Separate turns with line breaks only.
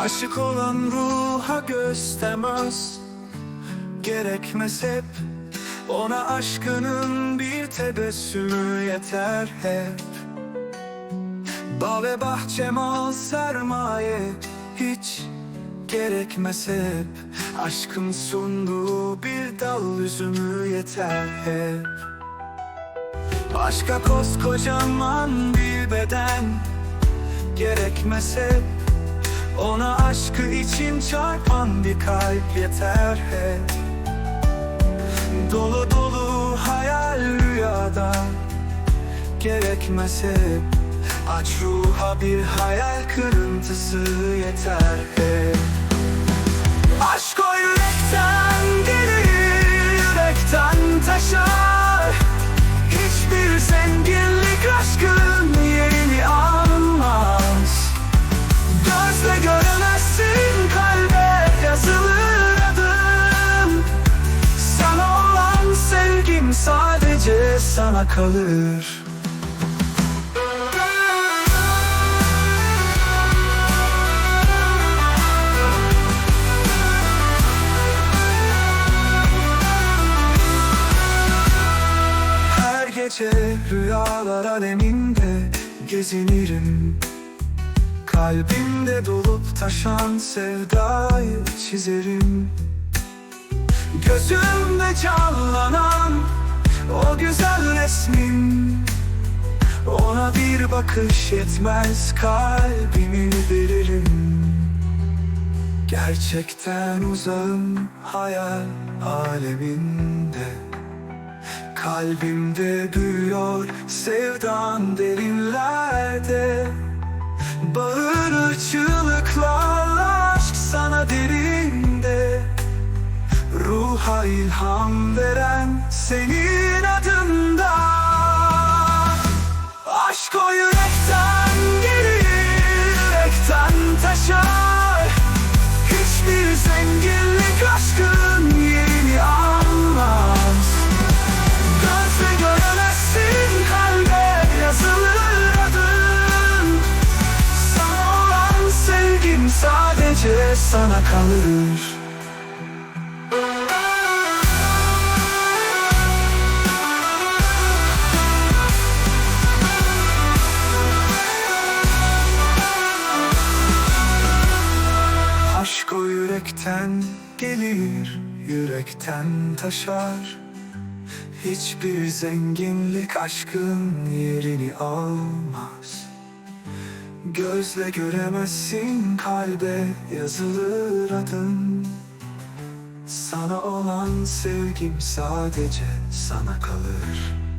Aşık olan ruha göstermez Gerekmez hep. Ona aşkının bir tebessümü yeter hep. Bağ ve bahçe mal sermaye Hiç gerekmez hep. Aşkın sunduğu bir dal üzümü yeter hep. Aşka koskocaman bir beden Gerekmez hep Ona aşkı için çarpan bir kalp yeter hep Dolu dolu hayal rüyada. Gerekmez hep Aç ruha bir hayal kırıntısı yeter hep sana kalır. Her gece rüyalar aleminde gezinirim. Kalbimde dolup taşan sevdayı çizerim. Gözümde canlanan resmin Ona bir bakış yetmez kalbimi veririm Gerçekten uzağım hayal aleminde. Kalbimde büyüyor sevdan derinlerde. Bağırır çığlıklarla aşk sana derinde. Ruha ilham veren senin adında sadece sana kalır. Aşk o yürekten gelir, yürekten taşar. Hiçbir zenginlik aşkın yerini almaz Gözle göremezsin kalbe yazılır adın. Sana olan sevgim sadece sana kalır